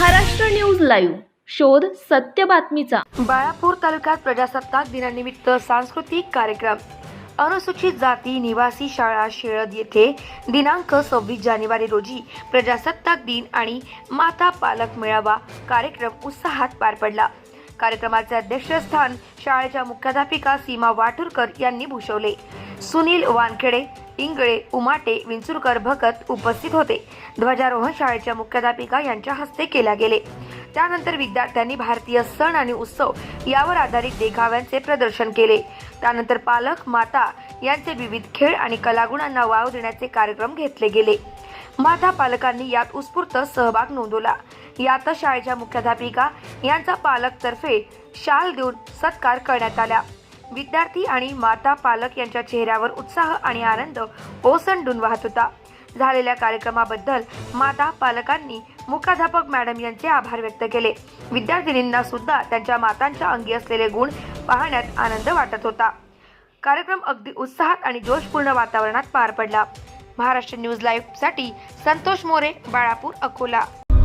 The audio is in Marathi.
Maharashtra news live. शोध सत्य बातमीचा. बाळापूर तालुक्यात प्रजासत्ताक दिनानिमित्त सांस्कृतिक कार्यक्रम. अनुसूचित जाती निवासी शाळा शेळद येथे दिनांक सव्वीस जानेवारी रोजी प्रजासत्ताक दिन आणि माता पालक मेळावा कार्यक्रम उत्साहात पार पडला. कार्यक्रमाचे अध्यक्षस्थान शाळेच्या मुख्याध्यापिका सीमा वाटूरकर यांनी भूषवले. सुनील वानखेडे इंगळे उमाटे विंचुरकर भगत उपस्थित होते. ध्वजारोहण शाळेच्या मुख्याध्यापिका यांच्या हस्ते केल्या गेले. त्यानंतर विद्यार्थ्यांनी भारतीय सण आणि उत्सव यावर आधारित देखाव्यांचे प्रदर्शन केले. त्यानंतर पालक माता यांचे विविध खेळ आणि कलागुणांना वाव देण्याचे कार्यक्रम घेतले गेले. माता पालकांनी यात उत्स्फूर्त सहभाग नोंदवला. यात शाळेच्या मुख्याध्यापिका यांचा पालकतर्फे शाल देऊन सत्कार करण्यात आला. विद्यार्थी आणि माता पालक यांच्या चेहऱ्यावर उत्साह आणि आनंद ओसंडून वाहत होता. झालेल्या कार्यक्रमाबद्दल माता पालकांनी मुख्याध्यापक मॅडम यांचे आभार व्यक्त केले. विद्यार्थिनींना सुद्धा त्यांच्या मातांच्या अंगी असलेले गुण पाहण्यात आनंद वाटत होता. कार्यक्रम अगदी उत्साहात आणि जोशपूर्ण वातावरणात पार पडला. महाराष्ट्र न्यूज लाईव्हसाठी संतोष मोरे बाळापूर अकोला.